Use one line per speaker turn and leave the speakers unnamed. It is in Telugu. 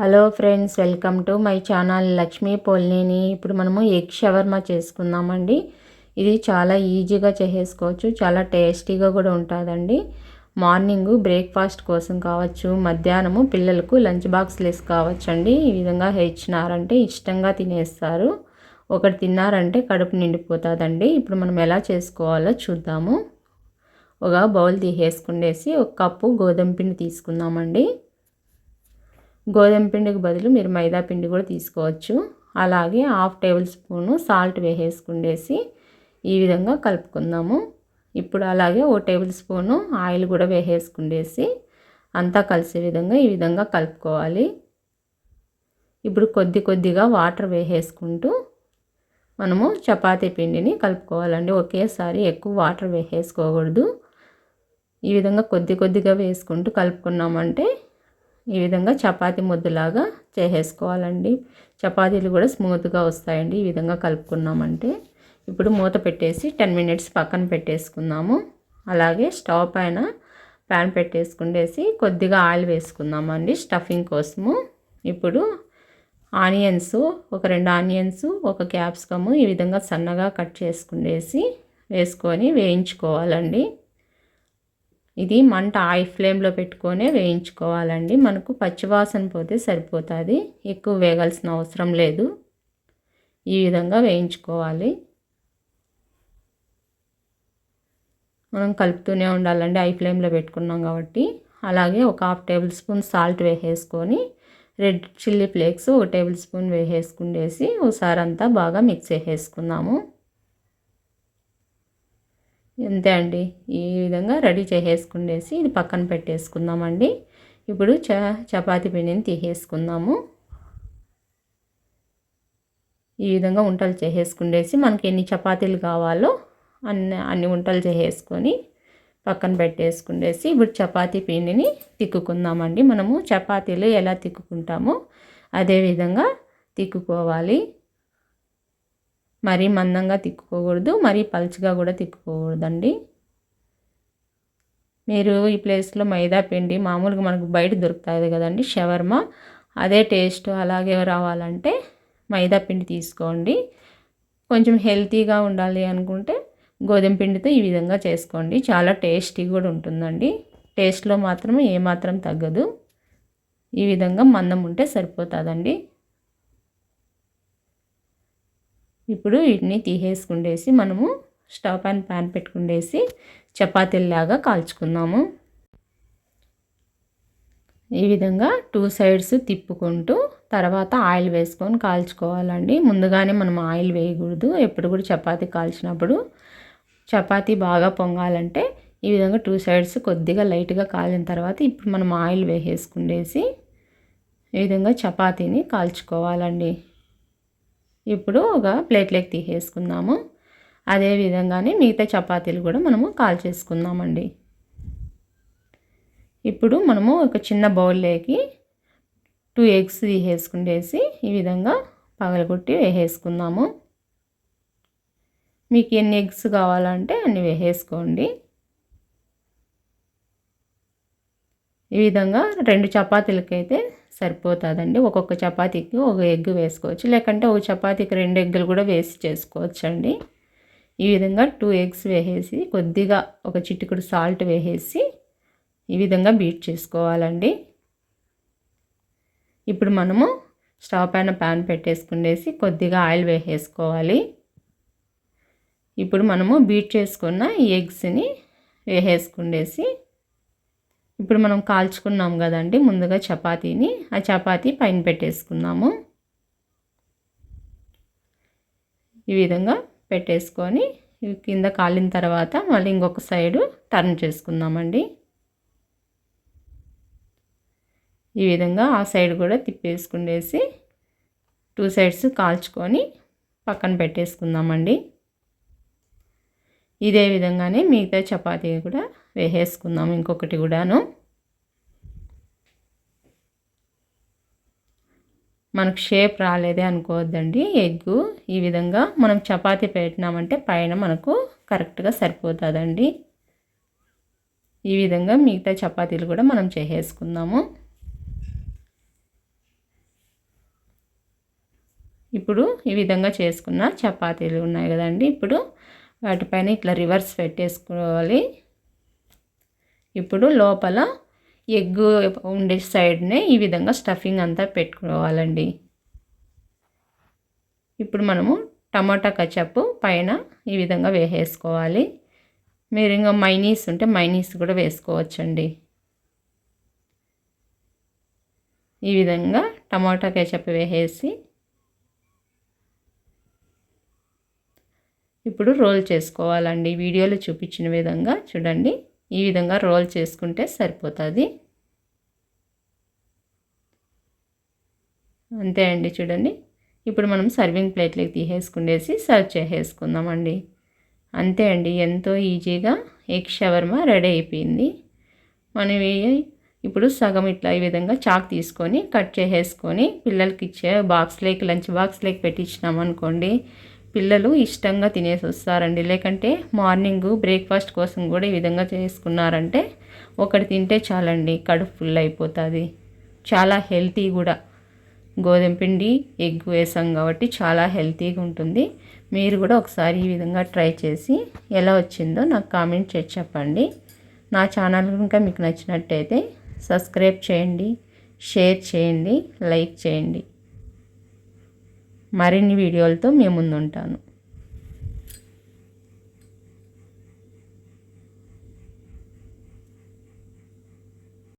Hello friends welcome to my channel Lakshmi Polneni ఇప్పుడు మనము ఎగ్ షవర్మా చేసుకుందామండి. ఇది చాలా ఈజీగా చేసేసుకోవచ్చు చాలా టేస్టీగా కూడా ఉంటుందండి. మార్నింగ్ బ్రేక్ఫాస్ట్ కోసం కావచ్చు మధ్యాహ్నము పిల్లలకు లంచ్ బాక్స్ లెస్ కావచ్చండి. ఈ విధంగా ఇచ్చినారంటే ఇష్టంగా తినేస్తారు. ఒకటి తిన్నారంటే కడుపు నిండిపోతుందండి. ఇప్పుడు మనం ఎలా చేసుకోవాలో చూద్దాము. ఒక బౌల్ తీసేసుకుండేసి ఒక కప్పు గోధుమ పిండి తీసుకుందామండి. గోధుమ పిండికి బదులు మీరు మైదా పిండి కూడా తీసుకోవచ్చు. అలాగే హాఫ్ టేబుల్ స్పూను సాల్ట్ వేసేసుకుండేసి ఈ విధంగా కలుపుకుందాము. ఇప్పుడు అలాగే ఓ టేబుల్ స్పూను ఆయిల్ కూడా వేసేసుకుండేసి అంతా కలిసే విధంగా ఈ విధంగా కలుపుకోవాలి. ఇప్పుడు కొద్ది కొద్దిగా వాటర్ వేసేసుకుంటూ మనము చపాతీ పిండిని కలుపుకోవాలండి. ఒకేసారి ఎక్కువ వాటర్ వేసేసుకోకూడదు. ఈ విధంగా కొద్ది కొద్దిగా వేసుకుంటూ కలుపుకున్నామంటే ఈ విధంగా చపాతి ముద్దలాగా చేసేసుకోవాలండి. చపాతీలు కూడా స్మూత్గా వస్తాయండి. ఈ విధంగా కలుపుకున్నామంటే ఇప్పుడు మూత పెట్టేసి టెన్ మినిట్స్ పక్కన పెట్టేసుకుందాము. అలాగే స్టవ్ పైన ప్యాన్ పెట్టేసుకుండేసి కొద్దిగా ఆయిల్ వేసుకుందామండి స్టఫింగ్ కోసము. ఇప్పుడు ఆనియన్స్ ఒక రెండు ఆనియన్స్ ఒక క్యాప్సికము ఈ విధంగా సన్నగా కట్ చేసుకుండేసి వేసుకొని వేయించుకోవాలండి. ఇది మంట ఐ ఫ్లేమ్లో పెట్టుకొని వేయించుకోవాలండి. మనకు పచ్చివాసన పోతే సరిపోతుంది. ఎక్కువ వేగాల్సిన అవసరం లేదు. ఈ విధంగా వేయించుకోవాలి. మనం కలుపుతూనే ఉండాలండి. ఐ ఫ్లేమ్లో పెట్టుకున్నాం కాబట్టి. అలాగే ఒక హాఫ్ టేబుల్ స్పూన్ సాల్ట్ వేసేసుకొని రెడ్ చిల్లీ ఫ్లేక్స్ ఒక టేబుల్ స్పూన్ వేసేసుకుండేసి ఒకసారి అంతా బాగా మిక్స్ చేసేసుకుందాము. అంతే అండి. ఈ విధంగా రెడీ చేసేసుకునేసి ఇది పక్కన పెట్టేసుకుందామండి. ఇప్పుడు చ చపాతీ పిండిని తీసేసుకుందాము. ఈ విధంగా వంటలు చేసేసుకునేసి మనకి ఎన్ని చపాతీలు కావాలో అన్ని అన్ని వంటలు చేసేసుకొని పక్కన పెట్టేసుకునేసి ఇప్పుడు చపాతీ పిండిని తిక్కుకుందామండి. మనము చపాతీలు ఎలా తిక్కుకుంటామో అదేవిధంగా తిక్కుకోవాలి. మరీ మందంగా తిక్కుకోకూడదు మరీ పలుచగా కూడా తిక్కుకోకూడదండి మీరు ఈ ప్లేస్లో మైదా పిండి మామూలుగా మనకు బయట దొరుకుతుంది కదండి షవర్మ. అదే టేస్ట్ అలాగే రావాలంటే మైదా పిండి తీసుకోండి. కొంచెం హెల్తీగా ఉండాలి అనుకుంటే గోధుమ పిండితో ఈ విధంగా చేసుకోండి. చాలా టేస్టీ కూడా ఉంటుందండి. టేస్ట్లో మాత్రం ఏమాత్రం తగ్గదు. ఈ విధంగా మందం ఉంటే సరిపోతుందండి. ఇప్పుడు వీటిని తీసేసుకుండేసి మనము స్టవ్ పైన ప్యాన్ పెట్టుకుండేసి చపాతీలాగా కాల్చుకుందాము. ఈ విధంగా టూ సైడ్స్ తిప్పుకుంటూ తర్వాత ఆయిల్ వేసుకొని కాల్చుకోవాలండి. ముందుగానే మనం ఆయిల్ వేయకూడదు. ఎప్పుడు కూడా చపాతీ కాల్చినప్పుడు చపాతీ బాగా పొంగాలంటే ఈ విధంగా టూ సైడ్స్ కొద్దిగా లైట్గా కాలిన తర్వాత ఇప్పుడు మనం ఆయిల్ వేసేసుకుండేసి ఈ విధంగా చపాతీని కాల్చుకోవాలండి. ఇప్పుడు ఒక ప్లేట్లోకి తీసేసుకుందాము. అదే విధంగానే మిగతా చపాతీలు కూడా మనము కాల్ చేసుకుందామండి ఇప్పుడు మనము ఒక చిన్న బౌల్లోకి టూ ఎగ్స్ తీసేసుకుండేసి ఈ విధంగా పగలగొట్టి వేసేసుకుందాము. మీకు ఎన్ని ఎగ్స్ కావాలంటే అన్ని వేసేసుకోండి. ఈ విధంగా రెండు చపాతీలకైతే సరిపోతుందండి. ఒక్కొక్క చపాతీకి ఒక ఎగ్ వేసుకోవచ్చు. లేకంటే ఒక చపాతీకి రెండు ఎగ్గులు కూడా వేసి చేసుకోవచ్చు అండి ఈ విధంగా టూ ఎగ్స్ వేసేసి కొద్దిగా ఒక చిటికుడు సాల్ట్ వేసేసి ఈ విధంగా బీట్ చేసుకోవాలండి. ఇప్పుడు మనము స్టవ్ పైన ప్యాన్ పెట్టేసుకునేసి కొద్దిగా ఆయిల్ వేసేసుకోవాలి. ఇప్పుడు మనము బీట్ చేసుకున్న ఈ ఎగ్స్ని వేసేసుకునేసి ఇప్పుడు మనం కాల్చుకున్నాం కదండి ముందుగా చపాతీని ఆ చపాతీ పైన పెట్టేసుకున్నాము ఈ విధంగా పెట్టేసుకొని కింద కాలిన తర్వాత మళ్ళీ ఇంకొక సైడు టర్న్ చేసుకుందామండి. ఈ విధంగా ఆ సైడ్ కూడా తిప్పేసుకుండేసి టూ సైడ్స్ కాల్చుకొని పక్కన పెట్టేసుకుందామండి. ఇదే విధంగానే మిగతా చపాతీ కూడా వేసేసుకుందాం ఇంకొకటి కూడాను. మనకు షేప్ రాలేదే అనుకోవద్దండి ఎగ్గు. ఈ విధంగా మనం చపాతీ పెట్టినామంటే పైన మనకు కరెక్ట్గా సరిపోతుందండి. ఈ విధంగా మిగతా చపాతీలు కూడా మనం చేసేసుకుందాము. ఇప్పుడు ఈ విధంగా చేసుకున్న చపాతీలు ఉన్నాయి కదండి. ఇప్పుడు వాటిపైన ఇట్లా రివర్స్ పెట్టేసుకోవాలి. ఇప్పుడు లోపల ఎగ్ ఉండే సైడ్నే ఈ విధంగా స్టఫింగ్ అంతా పెట్టుకోవాలండి. ఇప్పుడు మనము టమాటా కచప్ పైన ఈ విధంగా వేసేసుకోవాలి. మీరు ఇంకా మైనీస్ ఉంటే మైనీస్ కూడా వేసుకోవచ్చండి. ఈ విధంగా టమాటా కేచప్ వేసేసి ఇప్పుడు రోల్ చేసుకోవాలండి. వీడియోలో చూపించిన విధంగా చూడండి. ఈ విధంగా రోల్ చేసుకుంటే సరిపోతుంది. అంతే అండి చూడండి. ఇప్పుడు మనం సర్వింగ్ ప్లేట్లోకి తీసేసుకునేసి సర్వ్ చేసేసుకుందామండి. అంతే అండి. ఎంతో ఈజీగా ఎగ్ షవర్మ రెడీ అయిపోయింది. మనం ఇప్పుడు సగం ఇట్లా ఈ విధంగా చాక్ తీసుకొని కట్ చేసేసుకొని పిల్లలకి ఇచ్చే బాక్స్లోకి లంచ్ బాక్స్లోకి పెట్టించినాం అనుకోండి పిల్లలు ఇష్టంగా తినేసి వస్తారండి. లేకంటే మార్నింగ్ బ్రేక్ఫాస్ట్ కోసం కూడా ఈ విధంగా చేసుకున్నారంటే ఒకటి తింటే చాలండి కడుపు ఫుల్ అయిపోతుంది. చాలా హెల్తీ కూడా. గోధుమ పిండి ఎగ్ వేసాం కాబట్టి చాలా హెల్తీగా ఉంటుంది. మీరు కూడా ఒకసారి ఈ విధంగా ట్రై చేసి ఎలా వచ్చిందో నాకు కామెంట్ చేసి చెప్పండి. నా ఛానల్ కనుక మీకు నచ్చినట్టయితే సబ్స్క్రైబ్ చేయండి షేర్ చేయండి లైక్ చేయండి. మరిన్ని వీడియోలతో మేము ముందుంటాను.